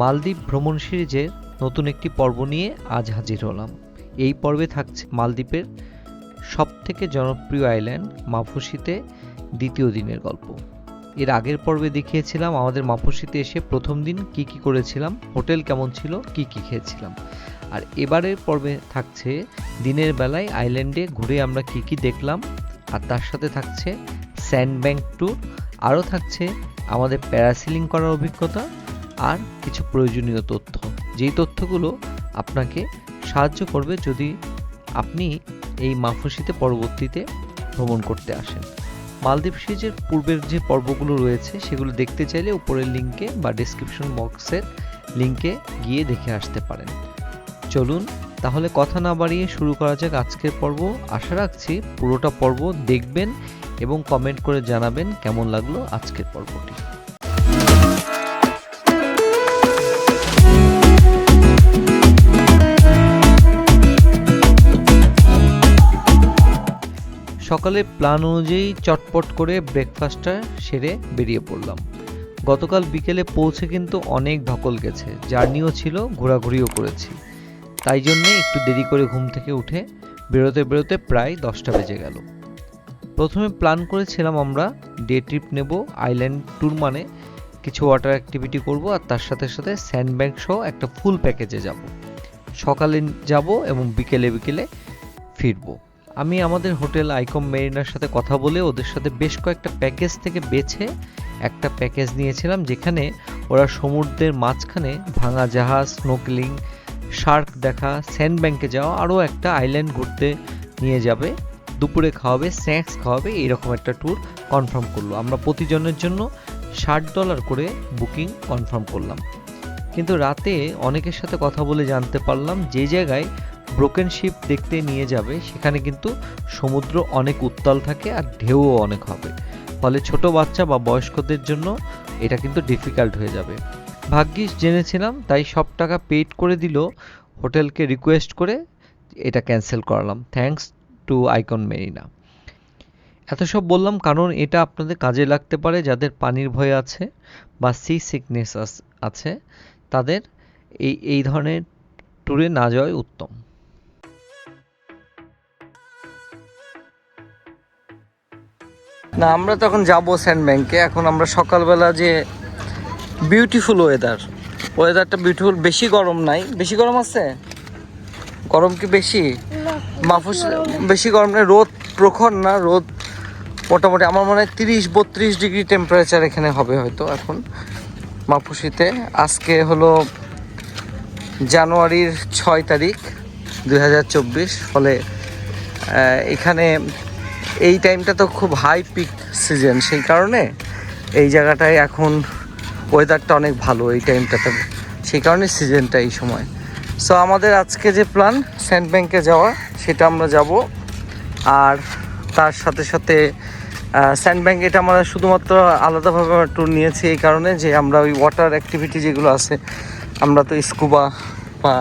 মালদ্বীপ ভ্রমণ সিরিজে নতুন একটি পর্ব নিয়ে আজ হাজির হলাম। এই পর্বে থাকছে মালদ্বীপের সবথেকে জনপ্রিয় আইল্যান্ড মাফুসিতে দ্বিতীয় দিনের গল্প। এর আগের পর্বে দেখিয়েছিলাম আমাদের মাফুসিতে এসে প্রথম দিন কি কি করেছিলাম, হোটেল কেমন ছিল, কি কি খেয়েছিলাম। আর এবারের পর্বে থাকছে দিনের বেলায় আইল্যান্ডে ঘুরে আমরা কি কি দেখলাম, আর তার সাথে থাকছে স্যান্ডব্যাংক ট্যুর আরও থাকছে আমাদের প্যারাসিলিং করার অভিজ্ঞতা আর কিছু প্রয়োজনীয় তথ্য। যেই তথ্যগুলো আপনাকে সাহায্য করবে যদি আপনি এই মাফুসিতে পরবর্তীতে ভ্রমণ করতে আসেন। মালদ্বীপ সিরিজের পূর্বের যে পর্বগুলো রয়েছে, সেগুলো দেখতে চাইলে উপরের লিঙ্কে বা ডেসক্রিপশন বক্সের লিঙ্কে গিয়ে দেখে আসতে পারেন। চলুন, তাহলে কথা না বাড়িয়ে শুরু করা যাক আজকের পর্ব। আশা রাখছি পুরোটা পর্ব দেখবেন এবং কমেন্ট করে জানাবেন কেমন লাগল আজকের পর্বটি। সকালে প্ল্যান অনুযায়ী চটপট করে ব্রেকফাস্টটা সেরে বেরিয়ে পড়লাম। গতকাল বিকেলে পৌঁছে কিন্তু অনেক ধকল গেছে। জার্নিও ছিল, ঘোরাঘুরিও করেছি। তাই জন্যে একটু দেরি করে ঘুম থেকে উঠে বেরোতে বেরোতে প্রায় দশটা বেজে গেল। প্রথমে প্ল্যান করেছিলাম আমরা ডে ট্রিপ নেব আইল্যান্ড ট্যুর মানে কিছু ওয়াটার অ্যাক্টিভিটি করব আর তার সাথে সাথে স্যান্ডব্যাংক সহ একটা ফুল প্যাকেজে যাব। সকালে যাব এবং বিকেলে বিকেলে ফিরবো। আমি আমাদের হোটেল আইকম মেরিনার সাথে কথা বলে ওদের সাথে বেশ কয়েকটা প্যাকেজ থেকে বেছে একটা প্যাকেজ নিয়েছিলাম যেখানে ওরা সমুদ্রের মাঝখানে ভাঙা জাহাজ, স্নোকলিং, শার্ক দেখা, স্যান্ড ব্যাংকে যাওয়া, আরও একটা আইল্যান্ড ঘুরতে নিয়ে যাবে, দুপুরে খাওয়াবে, স্ন্যাক্স খাওয়াবে, এরকম একটা ট্যুর কনফার্ম করল। আমরা প্রতিজনের জন্য ষাট ডলার করে বুকিং কনফার্ম করলাম। কিন্তু রাতে অনেকের সাথে কথা বলে জানতে পারলাম যে জায়গায় ব্রোকেন শিপ দেখতে নিয়ে যাবে, সেখানে কিন্তু সমুদ্র অনেক উত্তাল থাকে আর ঢেউও অনেক হবে। ফলে ছোট বাচ্চা বা বয়স্কদের জন্য এটা কিন্তু ডিফিকাল্ট হয়ে যাবে। ভাগ্যিস জেনেছিলাম, তাই সব টাকা পেড করে দিল, হোটেলকে রিকোয়েস্ট করে এটা ক্যান্সেল করালাম। থ্যাঙ্কস টু আইকন মেরিনা এত সব বললাম কারণ এটা আপনাদের কাজে লাগতে পারে, যাদের পানির ভয় আছে বা সি সিকনেস আছে, তাদের এই এই ধরনের ট্যুরে না যাওয়াই উত্তম। না, আমরা তখন যাব স্যান্ড ব্যাংকে এখন আমরা সকালবেলা যে বিউটিফুল ওয়েদার ওয়েদারটা বিউটিফুল বেশি গরম নাই। বেশি গরম আছে? গরম কি বেশি? মাফুস, বেশি গরম নেই। রোদ প্রখর না, রোদ মোটামুটি আমার মনে হয় তিরিশ, বত্রিশ ডিগ্রি টেম্পারেচার এখানে হবে হয়তো এখন মাফুসিতে। আজকে হলো জানুয়ারির ছয় তারিখ দু হাজার চব্বিশ। ফলে এখানে এই টাইমটা তো খুব হাই পিক সিজন সেই কারণে এই জায়গাটায় এখন ওয়েদারটা অনেক ভালো এই টাইমটাতে সেই কারণে সিজনটা এই সময়। সো আমাদের আজকে যে প্ল্যান স্যান্ড ব্যাংকে যাওয়া, সেটা আমরা যাব। আর তার সাথে সাথে স্যান্ড ব্যাংক এটা আমরা শুধুমাত্র আলাদাভাবে ট্যুর নিয়েছি এই কারণে যে আমরা ওই ওয়াটার অ্যাক্টিভিটি যেগুলো আছে, আমরা তো স্কুবা বা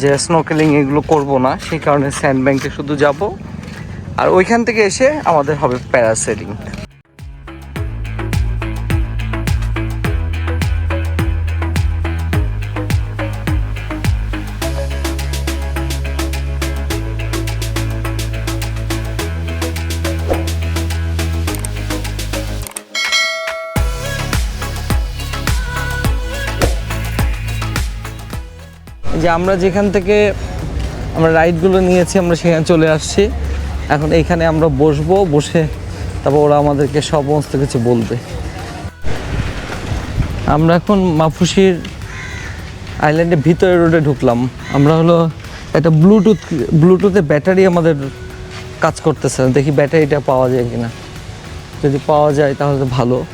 যে স্নোকেলিং এগুলো করব না, সেই কারণে স্যান্ড ব্যাংকে শুধু যাব। আর ওইখান থেকে এসে আমাদের হবে প্যারাসেলিং। যে আমরা যেখান থেকে আমরা রাইডগুলো নিয়েছি, আমরা সেখানে চলে আসছি। এখন এইখানে আমরা বসবো, বসে তারপর ওরা আমাদেরকে সমস্ত কিছু বলবে। আমরা এখন মাফুসির আইল্যান্ডের ভিতরে রোডে ঢুকলাম। আমরা হলো একটা ব্লুটুথ ব্লুটুথে ব্যাটারি আমাদের কাজ করতেছে। দেখি ব্যাটারিটা পাওয়া যায় কিনা। যদি পাওয়া যায় তাহলে ভালো।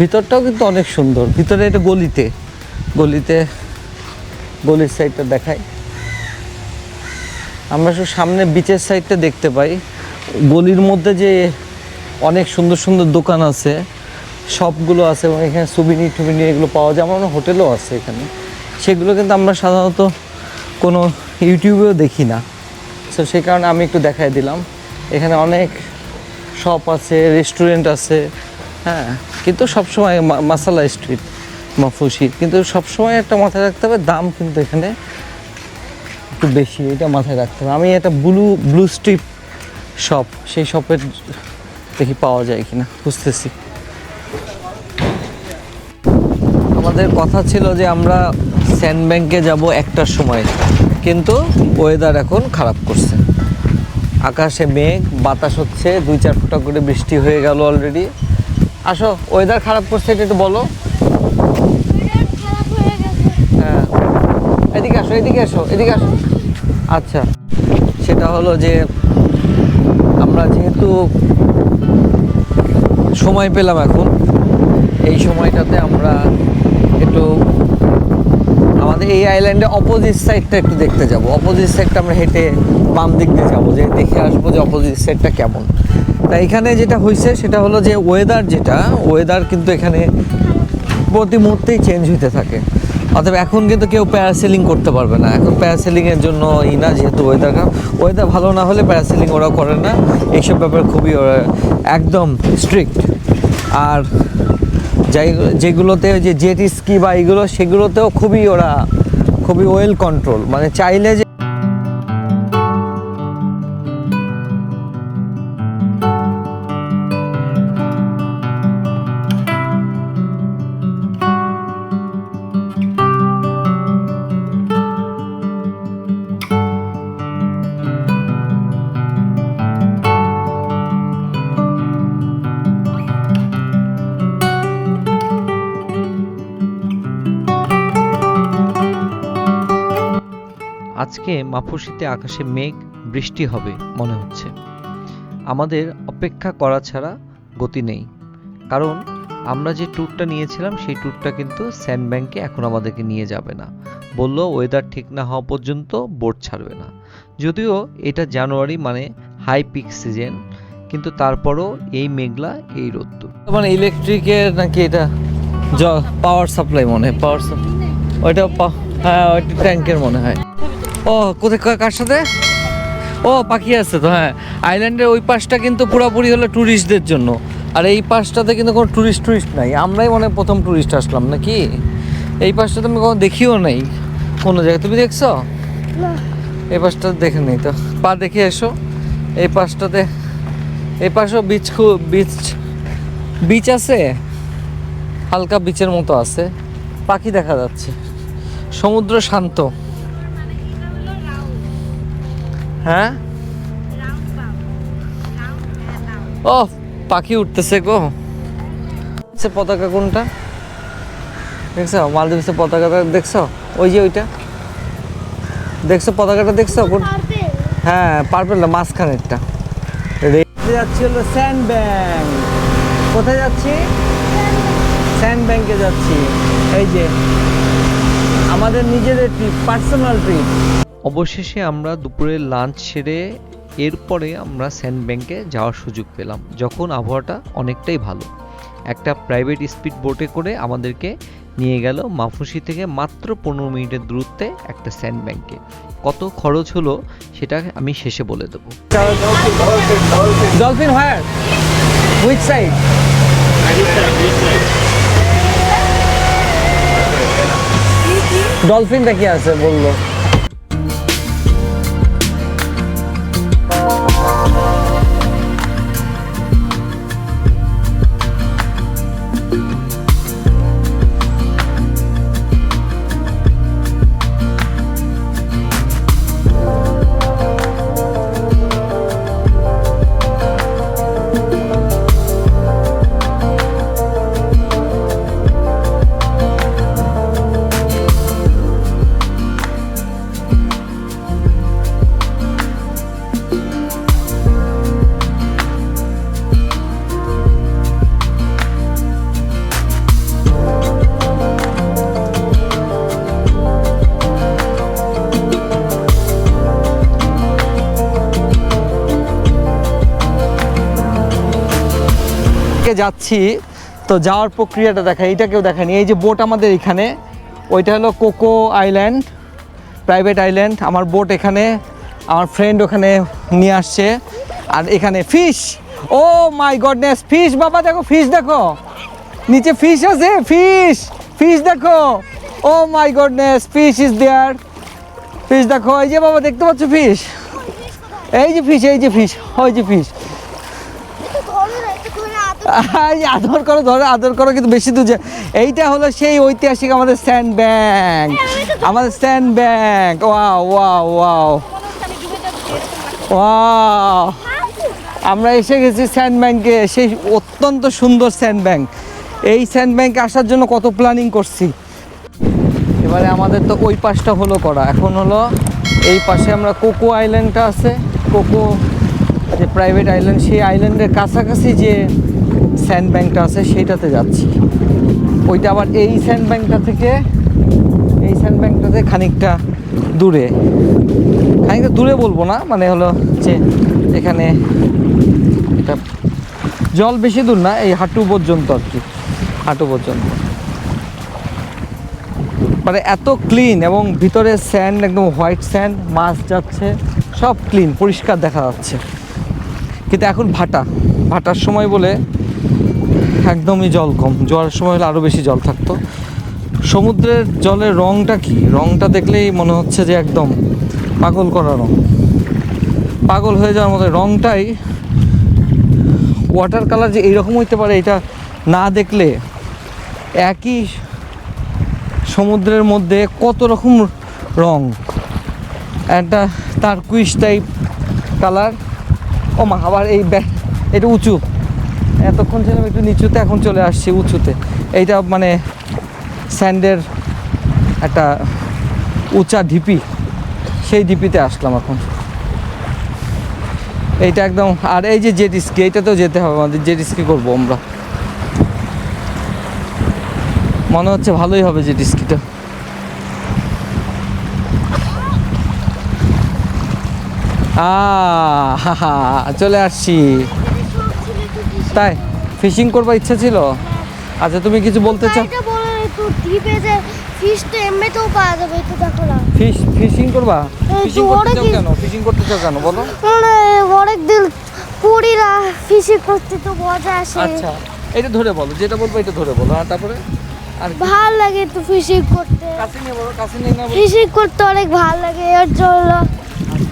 ভিতরটাও কিন্তু অনেক সুন্দর। ভিতরে এটা গলিতে গলিতে, গলির সাইডটা দেখাই। আমরা শুধু সামনে বিচের সাইডটা দেখতে পাই। গলির মধ্যে যে অনেক সুন্দর সুন্দর দোকান আছে শপগুলো আছে এবং এখানে সুবিনি টুবিনি এগুলো পাওয়া যায়। আমার হোটেলও আছে এখানে। সেগুলো কিন্তু আমরা সাধারণত কোনো ইউটিউবেও দেখি না। সো সেই কারণে আমি একটু দেখাই দিলাম। এখানে অনেক শপ আছে রেস্টুরেন্ট আছে হ্যাঁ কিন্তু সবসময় মাসালা স্ট্রিট মাফুসি কিন্তু সবসময় একটা মাথায় রাখতে হবে, দাম কিন্তু এখানে একটু বেশি এটা মাথায় রাখতে হবে। আমি একটা ব্লু ব্লু স্ট্রিপ শপ সেই শপের দেখি পাওয়া যায় কিনা বুঝতেছি আমাদের কথা ছিল যে আমরা স্যান্ড ব্যাংকে যাব একটার সময় কিন্তু ওয়েদার এখন খারাপ করছে। আকাশে মেঘ বাতাস হচ্ছে দুই চার ফোঁটা করে বৃষ্টি হয়ে গেল অলরেডি আসো ওয়েদার খারাপ করছে এটা একটু বলো। হ্যাঁ। এদিকে আসো এদিকে আসো এদিকে আসো। আচ্ছা সেটা হলো যে, আমরা যেহেতু সময় পেলাম এখন, এই সময়টাতে আমরা একটু আমাদের এই আইল্যান্ডে অপোজিট সাইডটা একটু দেখতে যাব। অপোজিট সাইডটা আমরা হেঁটে বাম দিক দিয়ে যাব, যে দেখে আসব যে অপোজিট সাইডটা কেমন। তা এখানে যেটা হয়েছে সেটা হলো যে ওয়েদার যেটা ওয়েদার কিন্তু এখানে প্রতি মুহূর্তেই চেঞ্জ হতে থাকে। অতএব এখন কিন্তু কেউ প্যারাসেলিং করতে পারবে না। এখন প্যারাসেলিংয়ের জন্য ই না, যেহেতু ওয়েদার খারাপ। ওয়েদার ভালো না হলে প্যারাসেলিং ওরা করে না। এইসব ব্যাপার খুবই, ওরা একদম স্ট্রিক্ট আর যাই, যেগুলোতে যে জেট স্কি বা এগুলো সেগুলোতেও খুবই ওরা, খুবই ওয়েল কন্ট্রোল মানে চাইলে যে আজকে মাফুসিতে আকাশে মেঘ, বৃষ্টি হবে মনে হচ্ছে। আমাদের অপেক্ষা করা ছাড়া গতি নেই। কারণ আমরা যে ট্যুরটা নিয়েছিলাম, সেই ট্যুরটা কিন্তু স্যান্ড ব্যাংকে এখন আমাদেরকে নিয়ে যাবে না। বলল ওয়েদার ঠিক না হওয়া পর্যন্ত বোট ছাড়বে না। যদিও এটা জানুয়ারি মানে হাই পিক সিজন কিন্তু তারপরও এই মেঘলা, এই রোদ্দুর। মানে ইলেকট্রিকের নাকি এটা পাওয়ার সাপ্লাই মনে হয় পাওয়ার সাপ্লাই ওইটা হ্যাঁ ওইটা ট্যাঙ্কের মনে হয়। ও কোথায় কার সাথে? ও পাখি আছে তো হ্যাঁ। আইল্যান্ডের ওই পাশটা কিন্তু পুরোপুরি হলো ট্যুরিস্টদের জন্য। আর এই পাশটাতে কিন্তু কোনো ট্যুরিস্ট ট্যুরিস্ট নাই। আমরাই মনে প্রথম ট্যুরিস্ট আসলাম নাকি? এই পাশটাতে আমি কখনো দেখিও নাই। কোনো জায়গায় তুমি দেখছ? এই পাশটা দেখে নেই তো। পা দেখে এসো। এই পাশটাতে এই পাশেও বিচ খুব বিচ বিচ আছে? হালকা বিচের মতো আছে। পাখি দেখা যাচ্ছে। সমুদ্র শান্ত। হ্যাঁ? ও পাখি উঠতেছে গো। আচ্ছা পতাকা কোনটা? দেখছ? মালদ্বীপসের পতাকাটা দেখছ? ওই যে ওইটা। দেখছ পতাকাটা দেখছ? কোন হ্যাঁ পার্পেল না, মাঝখানেরটা। যাচ্ছি হলো? স্যান্ড ব্যাংক কোথায় যাচ্ছি? স্যান্ড ব্যাংকে যাচ্ছি। এই যে, আমাদের নিজেদের ট্রিপ পার্সোনাল ট্রিপ অবশেষে আমরা দুপুরের লাঞ্চ সেরে এরপরে আমরা স্যান্ড ব্যাংকে যাওয়ার সুযোগ পেলাম, যখন আবহাওয়াটা অনেকটাই ভালো। একটা প্রাইভেট স্পিড বোটে করে আমাদেরকে নিয়ে গেল মাফুসি থেকে মাত্র পনেরো মিনিটের দূরত্বে একটা স্যান্ড ব্যাংকে কত খরচ হলো সেটা আমি শেষে বলে দেবো। ডলফিন সাইড ডলফিনটা কি আছে বলল। কে যাচ্ছি, তো যাওয়ার প্রক্রিয়াটা দেখা এইটা কেউ দেখায়নি এই যে বোট আমাদের এখানে, ওইটা হলো কোকো আইল্যান্ড প্রাইভেট আইল্যান্ড আমার বোট এখানে, আমার ফ্রেন্ড ওখানে নিয়ে আসছে। আর এখানে fish oh my goodness fish বাবা দেখো ফিশ দেখো। নিচে ফিশ আছে ফিশ ফিশ দেখো। ও my goodness fish is there fish দেখো, এই যে বাবা দেখতে পাচ্ছ ফিশ এই যে ফিশ এই যে ফিশ ওই যে ফিশ একটু ধরো না একটু ধরে আদর করো ধরো আদর করো কিন্তু বেশি দূর এইটা হলো সেই ঐতিহাসিক আমাদের স্যান্ড ব্যাংক আমাদের sand bank wow wow wow. Wow. আমরা এসে গেছি স্যান্ড ব্যাংকে সেই অত্যন্ত সুন্দর স্যান্ড ব্যাংক এই স্যান্ড ব্যাংকে আসার জন্য কত প্ল্যানিং করছি। এবারে আমাদের তো ওই পাশটা হলো করা। এখন হলো এই পাশে আমরা কোকো আইল্যান্ডটা আছে। কোকো যে প্রাইভেট আইল্যান্ড সেই আইল্যান্ডের কাছাকাছি যে স্যান্ড ব্যাংকটা আছে, সেইটাতে যাচ্ছি। ওইটা আবার এই স্যান্ড ব্যাংকটা থেকে, এই স্যান্ড ব্যাংকটাতে খানিকটা দূরে। খানিকটা দূরে বলব না মানে হলো যে এখানে এটা জল বেশি দূর না, এই হাঁটু পর্যন্ত আর কি, হাঁটু পর্যন্ত। মানে এত ক্লিন এবং ভিতরে স্যান্ড একদম হোয়াইট স্যান্ড মাছ যাচ্ছে, সব ক্লিন পরিষ্কার দেখা যাচ্ছে। কিন্তু এখন ভাটা, ভাটার সময় বলে একদমই জল কম। জোয়ারের সময় হলে আরও বেশি জল থাকতো। সমুদ্রের জলের রংটা কি? রংটা দেখলেই মনে হচ্ছে যে একদম পাগল করা রঙ পাগল হয়ে যাওয়ার মতো। রংটাই ওয়াটার কালার যে এইরকম হইতে পারে, এটা না দেখলে একই সমুদ্রের মধ্যে কত রকম রং। একটা তার কুইশ টাইপ কালার ও মা আবার এই এটা উঁচু। এতক্ষণ ছিলাম একটু নিচুতে, এখন চলে আসছি উঁচুতে। এইটা মানে স্যান্ডের একটা উঁচা ঢিপি। সেই ঢিপিতে আসলাম এখন। এইটা একদম, আর এই যে জেট স্কি এইটাতেও যেতে হবে আমাদের জেট স্কি করব আমরা। মনে হচ্ছে ভালোই হবে জেট স্কিটা চলে আসছি। তাই ফিশিং করবার ইচ্ছা ছিল? আচ্ছা তুমি কিছু বলতে চাও? ফিশ ফিশিং করবা? ফিশিং করতে চাও কেন? ফিশিং করতে চাও কেন? বলো। মানে অনেক দিন না ফিশিং করতে তো মজা আসে। আচ্ছা এটা ধরে বলো যেটা বলব এটা ধরে বলো আর তারপরে? আর? ভালো লাগে একটু ফিশিং করতে। কাছে নিয়ে বলো কাছে নিয়ে না ফিশিং করতে অনেক ভালো লাগে এর জন্য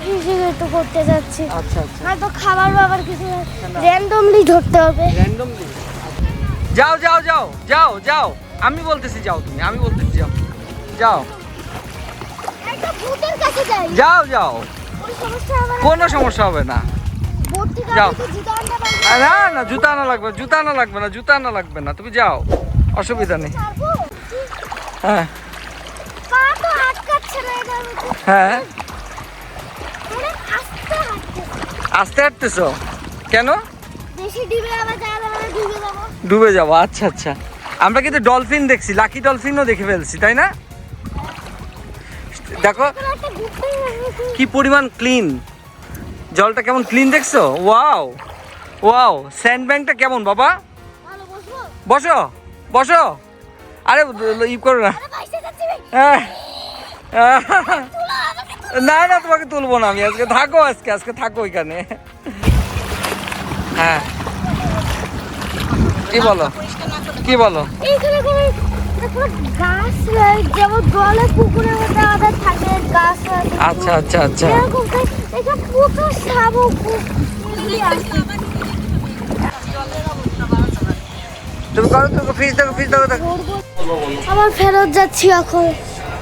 ফিশিং করতে যাচ্ছি। আচ্ছা আচ্ছা। আর তো খাবার বাবার কিছু র্যান্ডমলি ধরতে হবে। র্যান্ডমলি যাও যাও যাও যাও যাও। আমি বলতেছি যাও তুমি আমি বলতেছি যাও। যাও। একটা ভূতের কাছে যাই। যাও যাও। কোনো সমস্যা হবে না। যাও। না না জুতা আনা লাগবে জুতা আনা লাগবে না জুতা আনা লাগবে না। তুমি যাও অসুবিধা নেই। হ্যাঁ। হ্যাঁ। আস্তে হাঁটতেছো? কেন? ডিবে যাবে আচ্ছা আচ্ছা। আমরা কিন্তু ডলফিন দেখছি লাকি ডলফিনও দেখে ফেলছি তাই না? দেখো কি পরিমাণ ক্লিন। জলটা কেমন ক্লিন দেখছ? ওয়াও ওয়াও স্যান্ড ব্যাংকটা কেমন বাবা? বসো বসো। আরে ই করো না। আরে না না তোমাকে তুলবো না আমি। আজকে থাকো আজকে আজকে থাকো ওইখানে। হ্যাঁ। কি বলো? কি বলো? আচ্ছা আচ্ছা আচ্ছা। তুমি করো তো ফিস দেখো ফিস দেখো আমার ফেরত যাচ্ছি এখন।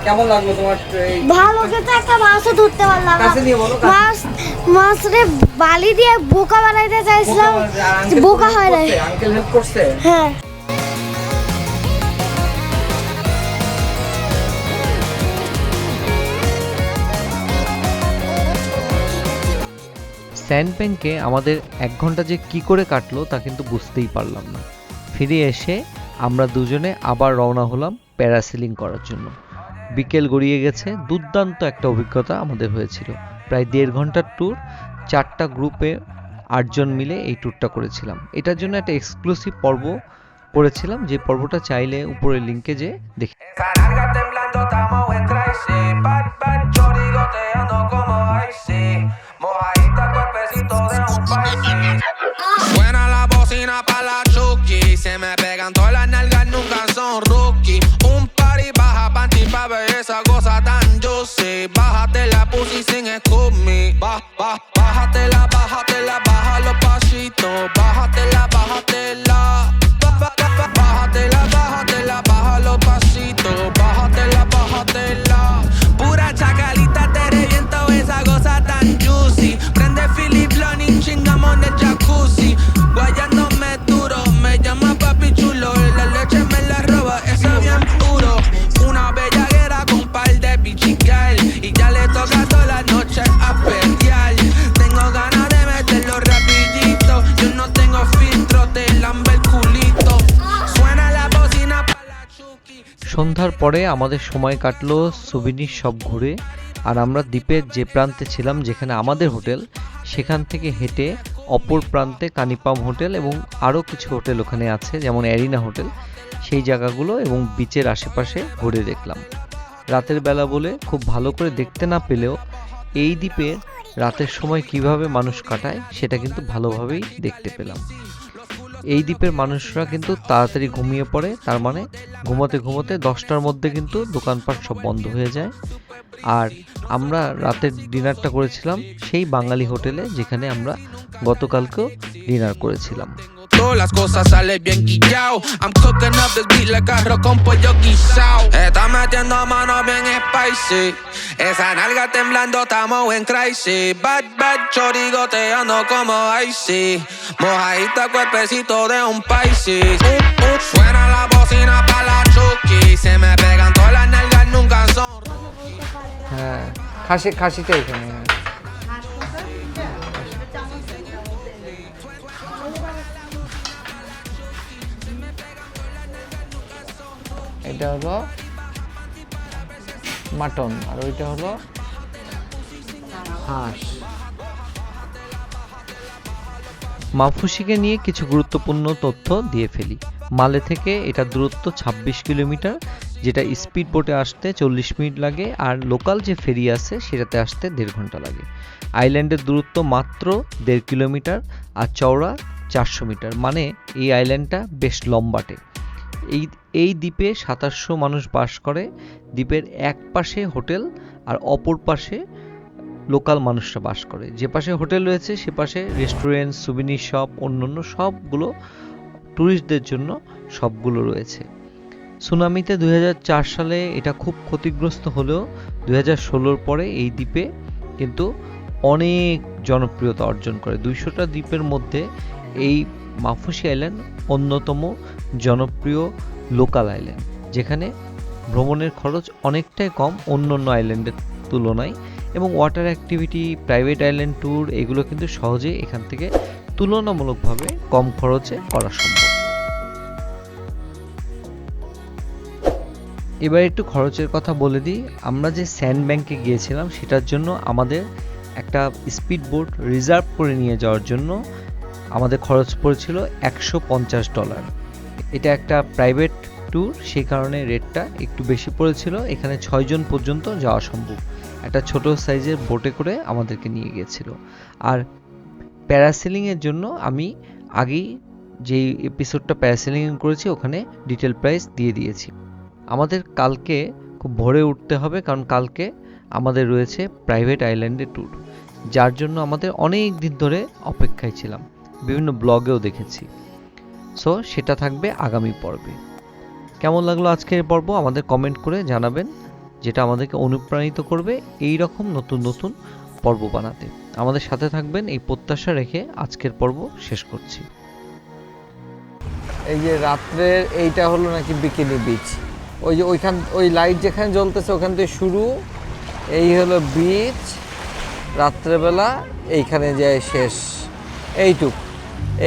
কেমন লাগল তোমার এই ভালো কিন্তু একটা মাছও ধরতে পারলাম। মাছ মাছ রে বালি দিয়ে বোকা বানাইতে চাইছিলাম। বোকা হয় নাই। আঙ্কেল হেল্প করছে? হ্যাঁ। স্যান্ড ব্যাংকে আমাদের এক ঘণ্টা যে কি করে কাটলো তা কিন্তু বুঝতেই পারলাম না। ফিরে এসে আমরা দুজনে আবার রওনা হলাম প্যারাসিলিং করার জন্য। বিকেল গড়িয়ে গেছে, দুর্দান্ত একটা অভিজ্ঞতা আমাদের হয়েছিল। প্রায় দেড় ঘণ্টার ট্যুর চারটা গ্রুপে আটজন মিলে এই ট্যুরটা করেছিলাম। এটার জন্য একটা এক্সক্লুসিভ পর্ব করেছিলাম, যে পর্বটা চাইলে উপরের লিঙ্কে যে দেখে bah, bah. সন্ধ্যার পরে আমাদের সময় কাটলো সুবিনির সব ঘুরে, আর আমরা দ্বীপের যে প্রান্তে ছিলাম, যেখানে আমাদের হোটেল, সেখান থেকে হেঁটে অপর প্রান্তে কানিপাম হোটেল এবং আরও কিছু হোটেল ওখানে আছে, যেমন অ্যারিনা হোটেল। সেই জায়গাগুলো এবং বিচের আশেপাশে ঘুরে দেখলাম। রাতের বেলা বলে খুব ভালো করে দেখতে না পেলেও এই দ্বীপে রাতের সময় কীভাবে মানুষ কাটায়, সেটা কিন্তু ভালোভাবেই দেখতে পেলাম। এই দ্বীপের মানুষরা কিন্তু তাড়াতাড়ি ঘুমিয়ে পড়ে, তার মানে ঘুমোতে ঘুমোতে দশটার মধ্যে কিন্তু দোকানপাট সব বন্ধ হয়ে যায়। আর আমরা রাতের ডিনারটা করেছিলাম সেই বাঙালি হোটেলে, যেখানে আমরা গতকালকেও ডিনার করেছিলাম। las cosas salen bien quillao. I'm cooking up this beat like carro con pollo guisao. Está metiendo mano bien spicy. Esa nalga temblando, estamos en crisis. Bad, bad, chorigoteando como icy. Mojadita, cuerpecito de un paisy. Uh, uh, suena la bocina para la chuki. Se me pegan todas las nalgas, nunca son. Ah, casi, casi te dije, এটা হলো mutton, আর ওইটা হলো হাঁস। মাফুসিকে নিয়ে কিছু গুরুত্বপূর্ণ তথ্য দিয়ে ফেলি। মালে থেকে এটা দূরত্ব ২৬ কিলোমিটার, যেটা স্পিড বোটে আসতে চল্লিশ মিনিট লাগে, আর লোকাল যে ফেরি আছে, সেটাতে আসতে দেড় ঘণ্টা লাগে। আইল্যান্ডের দূরত্ব মাত্র দেড় কিলোমিটার, আর চওড়া চারশো মিটার। মানে এই আইল্যান্ডটা বেশ লম্বাটে। এই এই দ্বীপে সাতাশশো মানুষ বাস করে। দ্বীপের এক পাশে হোটেল আর অপর পাশে লোকাল মানুষরা বাস করে। যে পাশে হোটেল রয়েছে, সে পাশে রেস্টুরেন্ট সুবিনির শপ অন্যান্য সবগুলো ট্যুরিস্টদের জন্য সবগুলো রয়েছে। সুনামিতে দুই হাজার চার সালে এটা খুব ক্ষতিগ্রস্ত হলেও দুই হাজার পরে এই দ্বীপে কিন্তু অনেক জনপ্রিয়তা অর্জন করে। দুইশোটা দ্বীপের মধ্যে এই মাফুসি আইল্যান্ড অন্যতম জনপ্রিয় লোকাল আইল্যান্ড যেখানে ভ্রমণের খরচ অনেকটাই কম অন্য অন্য আইল্যান্ডের তুলনায় এবং water activity private island tour এগুলো কিন্তু সহজেই এখান থেকে তুলনামূলকভাবে কম খরচে করা সম্ভব। এবার একটু খরচের কথা বলে দিই। আমরা যে স্যান্ড ব্যাংকে গিয়েছিলাম, সেটার জন্য আমাদের একটা স্পিড বোট রিজার্ভ করে নিয়ে যাওয়ার জন্য আমাদের খরচ পড়েছিল একশো পঞ্চাশ ডলার এটা একটা প্রাইভেট ট্যুর সেই কারণে রেটটা একটু বেশি পড়েছিল। এখানে ছয়জন পর্যন্ত যাওয়া সম্ভব। একটা ছোট সাইজের বোটে করে আমাদেরকে নিয়ে গিয়েছিল। আর প্যারাসেলিংয়ের জন্য আমি আগেই যেই এপিসোডটা প্যারাসেলিং করেছি, ওখানে ডিটেল প্রাইস দিয়ে দিয়েছি। আমাদের কালকে খুব ভোরে উঠতে হবে, কারণ কালকে আমাদের রয়েছে প্রাইভেট আইল্যান্ডে ট্যুর যার জন্য আমাদের অনেক দিন ধরে অপেক্ষায় ছিলাম। বিভিন্ন ব্লগেও দেখেছি। সো সেটা থাকবে আগামী পর্বে। কেমন লাগল আজকের পর্ব? আমাদের কমেন্ট করে জানাবেন, যেটা আমাদেরকে অনুপ্রাণিত করবে এই রকম নতুন নতুন পর্ব বানাতে। আমাদের সাথে থাকবেন এই প্রত্যাশা রেখে আজকের পর্ব শেষ করছি। এই যে রাত্রের এইটা হলো নাকি বিকিনি বিচ ওই যে ওইখান, ওই লাইট যেখানে জ্বলতেছে ওখান থেকে শুরু, এই হলো বিচ রাত্রেবেলা, এইখানে যায় শেষ। এইটুক।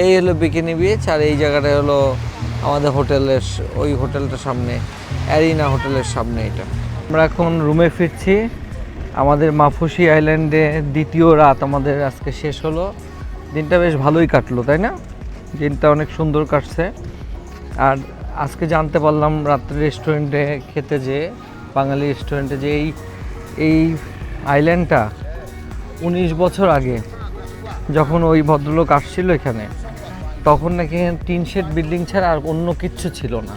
এই হলো বিকিনি বিচ আর এই জায়গাটা হলো আমাদের হোটেলের ওই হোটেলটার সামনে অ্যারিনা হোটেলের সামনে এটা। আমরা এখন রুমে ফিরছি। আমাদের মাফুসি আইল্যান্ডে দ্বিতীয় রাত আমাদের আজকে শেষ হলো। দিনটা বেশ ভালোই কাটলো, তাই না? দিনটা অনেক সুন্দর কাটছে। আর আজকে জানতে পারলাম রাত্রে রেস্টুরেন্টে খেতে যে, বাঙালি রেস্টুরেন্টে যে এই এই আইল্যান্ডটা উনিশ বছর আগে যখন ওই ভদ্রলোক আসছিল এখানে তখন নাকি টিন শেড বিল্ডিং ছাড়া আর অন্য কিচ্ছু ছিল না।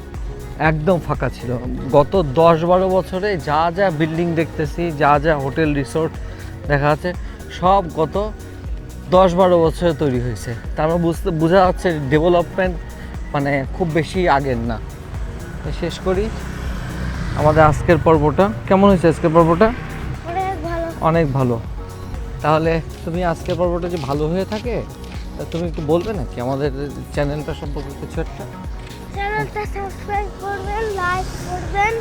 একদম ফাঁকা ছিল। গত দশ বারো বছরে যা যা বিল্ডিং দেখতেছি যা যা হোটেল রিসোর্ট দেখা যাচ্ছে সব গত দশ বারো বছরে তৈরি হয়েছে। তার মানে বুঝতে বোঝা যাচ্ছে ডেভেলপমেন্ট মানে খুব বেশি আগের না। শেষ করি। আমাদের আজকের পর্বটা কেমন হয়েছে আজকের পর্বটা? অনেক ভালো। তাহলে তুমি আজকের পর্বটা যে ভালো হয়ে থাকে? তুমি একটু বলবে নাকি? আমাদের চ্যানেলটা সম্পর্কে কিছু একটা? চ্যানেলটা সাবস্ক্রাইব করবেন লাইক করবেন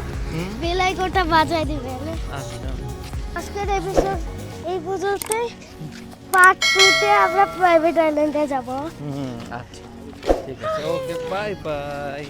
বেল আইকনটা বাজায় দিবেন। আচ্ছা। আজকের এপিসোড এই পর্যন্তই। পার্ট টুতে আমরা প্রাইভেট আইল্যান্ডে যাব। হুম আচ্ছা। ঠিক আছে। Okay bye bye